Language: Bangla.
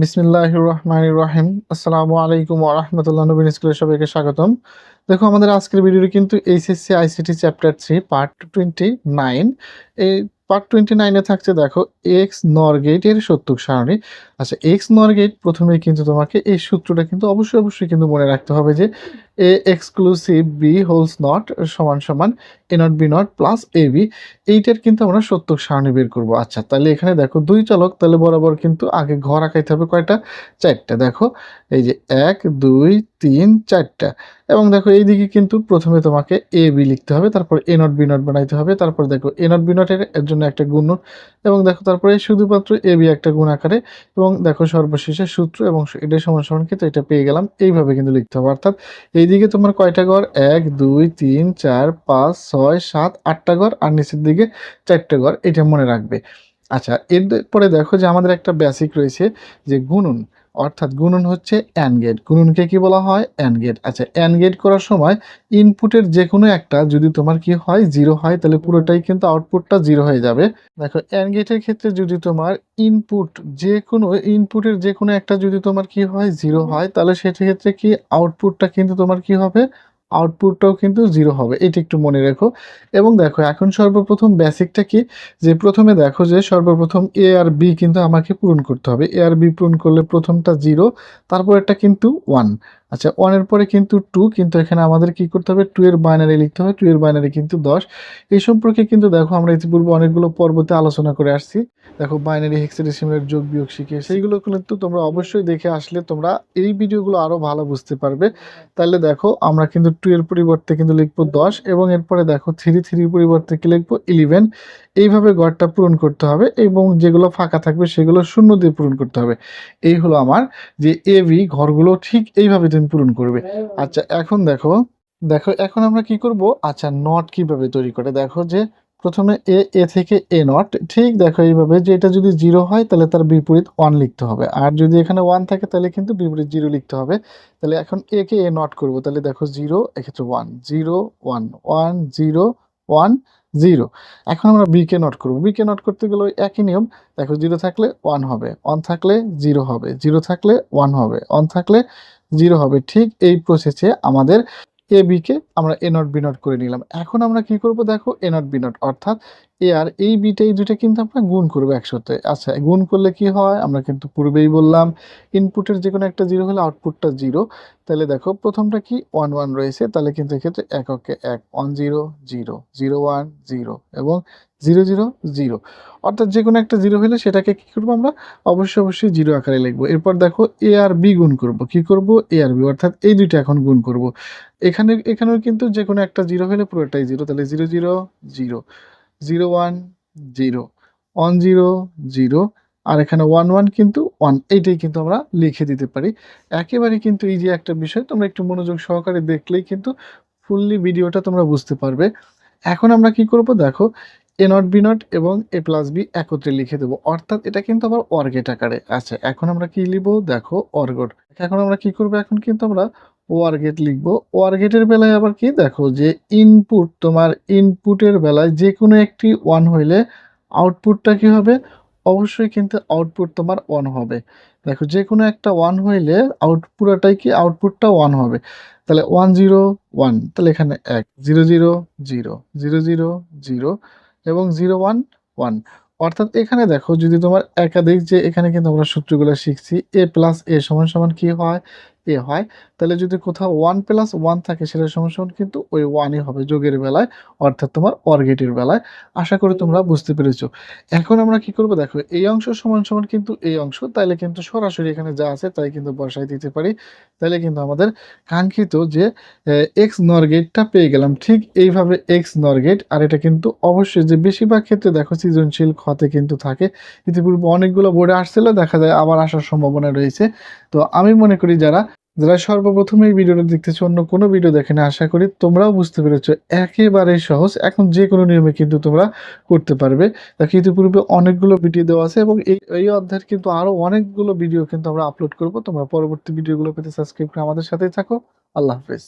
বিসমিল্লাহ রহমান রহিম। আসসালামু আলাইকুম আহমতুল্লাহ নবীন স্কুলের সবাইকে স্বাগতম। দেখো, আমাদের আজকের ভিডিওটি কিন্তু HSC ICT chapter three, part twenty nine. এই পার্ট টোয়েন্টি নাইনে থাকছে, দেখো এক্স নরগেটের সত্যুক সারণী। আচ্ছা এক্স নরগেট প্রথমে কিন্তু তোমাকে এই সূত্রটা কিন্তু অবশ্যই অবশ্যই কিন্তু মনে রাখতে হবে যে A exclusive B whole's not সমান সমান A not B not plus A B এইটার কিন্তু আমরা সত্যক সারণী বের করব। আচ্ছা তাহলে এখানে দেখো, দুই চলক, তাহলে বরাবর কিন্তু আগে ঘর আঁকাইতে হবে কয়টা? চারটা। দেখো, এই যে এক, দুই, তিন, চারটা। এবং দেখো, এইদিকে কিন্তু প্রথমে তোমাকে এ বি লিখতে হবে, তারপর এ নট বি নট বানাইতে হবে, তারপর দেখো এ নট বি নটের এর জন্য একটা গুণ। এবং দেখো, তারপরে শুধুমাত্র এ বি একটা গুণ আকারে। এবং দেখো, সর্বশেষে সূত্র এবং এটা সমান সমান কিন্তু এটা পেয়ে গেলাম। এইভাবে কিন্তু লিখতে হবে। অর্থাৎ এইদিকে তোমার কয়টা ঘর? এক, দুই, তিন, চার, পাঁচ, ছয়, সাত, আটটা ঘর আর নিচের দিকে চারটে ঘর, এটা মনে রাখবে। আচ্ছা এরপরে দেখো যে আমাদের একটা বেসিক রয়েছে যে গুণন অর্থাৎ গুণন হচ্ছে অ্যান্ড গেট গুণনকে কি বলা হয়? অ্যান্ড গেট আচ্ছা অ্যান্ড গেট করার সময় ইনপুটের যে কোনো একটা যদি তোমার কি হয় জিরো হয়, তাহলে পুরোটাই কিন্তু আউটপুটটা জিরো হয়ে যাবে। দেখো অ্যান্ড গেটের ক্ষেত্রে যদি তোমার ইনপুট যে কোনো ইনপুটের যে কোনো একটা যদি তোমার কি হয় জিরো হয়, তাহলে সেক্ষেত্রে কি? আউটপুটটা কিন্তু তোমার কি হবে? আউটপুটটাও কিন্তু জিরো হবে। এটা একটু মনে রেখো। এবং দেখো, এখন সর্বপ্রথম বেসিকটা কি? যে প্রথমে দেখো যে সর্বপ্রথম এ আর বি কিন্তু আমাকে পূরণ করতে হবে। এ আর বি পূরণ করলে প্রথমটা জিরো তারপর তারপরেরটা কিন্তু ওয়ান আচ্ছা ওয়ানের পরে কিন্তু টু কিন্তু এখানে আমাদের কি করতে হবে? টু এর বাইনারি লিখতে হবে টু এর বাইনারি কিন্তু দশ। এই সম্পর্কে কিন্তু দেখো, আমরা ইতিপূর্বে অনেকগুলো পর্বতে আলোচনা করে আসছি। দেখো বাইনারি হেক্সাডেসিমালের যোগ, বিয়োগ শিখে সেইগুলো কিন্তু তোমরা অবশ্যই দেখে আসলে তোমরা এই ভিডিওগুলো আরও ভালো বুঝতে পারবে। তাহলে দেখো, আমরা কিন্তু টু এর পরিবর্তে কিন্তু লিখব দশ এবং এরপরে দেখো থ্রি থ্রির পরিবর্তে কি লিখব? ইলেভেন এইভাবে গড়টা পূরণ করতে হবে এবং যেগুলো ফাঁকা থাকবে সেগুলো শূন্য দিয়ে পূরণ করতে হবে। এই হলো আমার যে এ ঘরগুলো ঠিক এইভাবে তুমি পূরণ করবে। আচ্ছা এখন দেখো দেখো এখন আমরা কি করব? আচ্ছা নট কীভাবে তৈরি করে? দেখো যে প্রথমে এ এ থেকে এ নট ঠিক দেখো এইভাবে যে এটা যদি জিরো হয় তাহলে তার বিপরীত ওয়ান লিখতে হবে। আর যদি এখানে ওয়ান থাকে তাহলে কিন্তু বিপরীত জিরো লিখতে হবে। তাহলে এখন এ কে এ নট করব? তাহলে দেখো জিরো এক্ষেত্রে one zero one one zero one zero এখন আমরা বি কে নট করব। বি কে নট করতে গেলে ওই একই নিয়ম। দেখো জিরো থাকলে ওয়ান হবে ওয়ান থাকলে জিরো হবে। জিরো থাকলে ওয়ান হবে ওয়ান থাকলে জিরো হবে। ঠিক এই প্রসেসে আমাদের এ বিকে আমরা এ নট বি নট করে নিলাম। এখন আমরা কি করব? দেখো এ নট বি নট অর্থাৎ এ আর এই বিটা এই দুটো কিন্তু আমরা গুণ করব একসাথে। আচ্ছা গুণ করলে কি হয়? আমরা কিন্তু পূর্বেই বললাম ইনপুটের যে কোনো একটা জিরো হলে আউটপুটটা জিরো তাহলে দেখো, প্রথমটা কি? ওয়ান ওয়ান রয়েছে। তাহলে কিন্তু এক্ষেত্রে এককে এক one zero zero zero one zero এবং জিরো জিরো জিরো অর্থাৎ যে কোনো একটা জিরো হলে সেটাকে কি করব আমরা? অবশ্যই অবশ্যই জিরো আকারে লিখব। এরপর দেখো এ আর বি গুণ করব। কি করব? এ আর বি অর্থাৎ এই দুইটা এখন গুণ করব। এখানে, এখানেও কিন্তু যে কোনো একটা জিরো হলে পুরোটাই জিরো তাহলে zero zero zero zero one zero one zero zero, আর এখানে ওয়ান ওয়ান কিন্তু ওয়ান, এইটাই কিন্তু আমরা লিখে দিতে পারি। একেবারে কিন্তু এই যে একটা বিষয়, তোমরা একটু মনোযোগ সহকারে দেখলেই কিন্তু ফুললি ভিডিওটা তোমরা বুঝতে পারবে। এখন আমরা কি করব? দেখো এ নট বি নট এবং এ প্লাস বি একত্রে লিখে দেবো। অর্থাৎ এটা কিন্তু আবার অর্গেট আকারে আচ্ছা এখন আমরা কি লিখব? দেখো, অর্গট। এখন আমরা কি করব? এখন কিন্তু আমরা ওয়ার গেট লিখব। ওয়ার গেটের বেলায় আবার কি? দেখো যে ইনপুট তোমার ইনপুটের বেলায় যে কোনো একটি ওয়ান হইলে আউটপুটটা কি হবে? অবশ্যই কিন্তু আউটপুট তোমার ওয়ান হবে। দেখো যে কোনো একটা ওয়ান হইলে আউট পুরোটাই কি? আউটপুটটা ওয়ান হবে। তাহলে ওয়ান জিরো ওয়ান তাহলে এখানে এক। Zero zero zero zero zero zero এবং জিরো ওয়ান ওয়ান অর্থাৎ এখানে দেখো যদি তোমার একাধিক যে এখানে কিন্তু আমরা সূত্রগুলো শিখছি এ প্লাস এ সমান সমান কি হয়? এ হয়। তাহলে যদি কোথাও ওয়ান প্লাস ওয়ান থাকে সেটা সমান সমান কিন্তু ওই ওয়ানই হবে যোগের বেলায়, অর্থাৎ তোমার অর্গেটের বেলায়। আশা করি তোমরা বুঝতে পেরেছ। এখন আমরা কি করব? দেখো, এই অংশ সমান সমান কিন্তু এই অংশ, তাইলে কিন্তু সরাসরি এখানে যা আছে তাই কিন্তু বসাই দিতে পারি। তাহলে কিন্তু আমাদের কাঙ্ক্ষিত যে এক্স নরগেটটা পেয়ে গেলাম, ঠিক এইভাবে এক্স নরগেট আর এটা কিন্তু অবশ্যই যে বেশিরভাগ ক্ষেত্রে দেখো সৃজনশীল ক্ষতে কিন্তু থাকে। ইতিপূর্বে অনেকগুলো বোর্ডে আসছিল, দেখা যায় আবার আসার সম্ভাবনা রয়েছে। তো আমি মনে করি যারা যারা সর্বপ্রথম এই ভিডিওটা দেখতেছো অন্য কোনো ভিডিও দেখে না, আশা করি তোমরাও বুঝতে পেরেছ একেবারে সহজ। এখন যে কোনো নিয়মে কিন্তু তোমরা করতে পারবে। দেখো, ইতিপূর্বে অনেকগুলো ভিডিও দেওয়া আছে এবং এই এই অধ্যায়ের কিন্তু আরও অনেকগুলো ভিডিও কিন্তু আমরা আপলোড করব। তোমরা পরবর্তী ভিডিওগুলো পেতে সাবস্ক্রাইব করে আমাদের সাথেই থাকো। আল্লাহ হাফেজ।